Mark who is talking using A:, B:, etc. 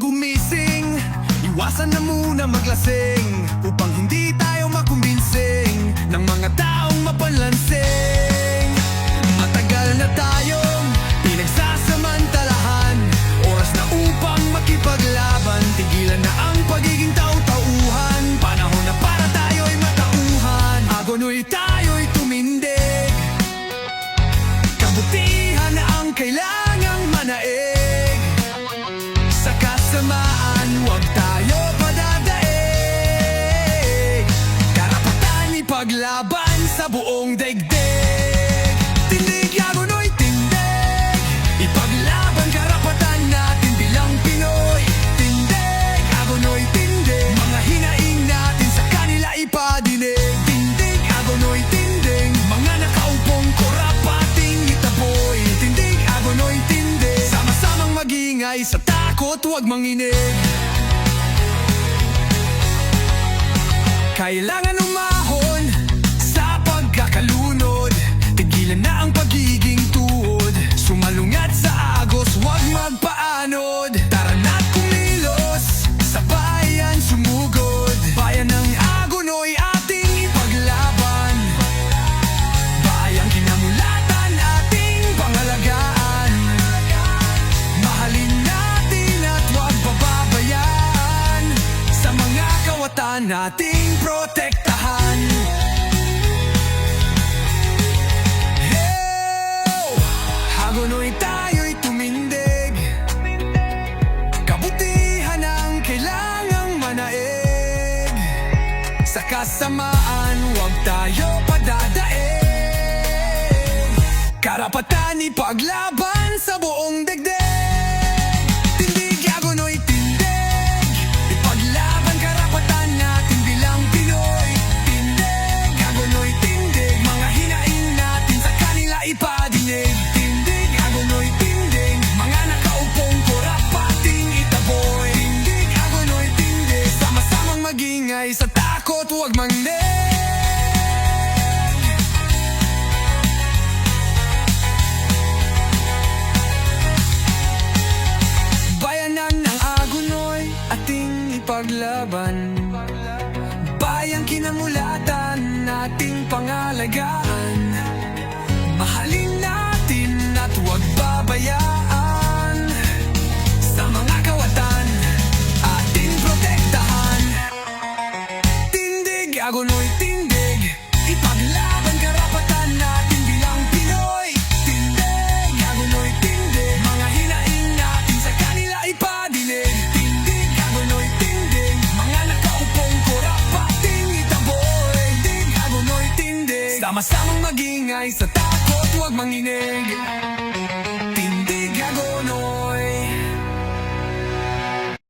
A: gumising. Iwasan na muna maglasing. Ipaglaban sa buong daigdig Tindig, yagunoy, tindig. Ipaglaban karapatan natin bilang Pinoy Tindig, agonoy, tindig. Mga hinaing natin sa kanila ipadinig Tindig, agonoy, tindig. Mga nakaupong korapating itaboy Tindig, agonoy, tindig. Sama-samang magingay sa takot, huwag manginig. Kailangan kawatan nating protektahan. Hey! Hagonoy tayo'y tumindig. Kabutihan ang kailangang manaig. Sa kasamaan, huwag tayo padadaig. Karapatan ipaglaban sa buong degdeg Magingay sa takot, huwag mangnig Bayanan ng agunoy ating ipaglaban. Bayang kinamulatan nating pangalagaan Sama-samang magingay sa takot, huwag manginig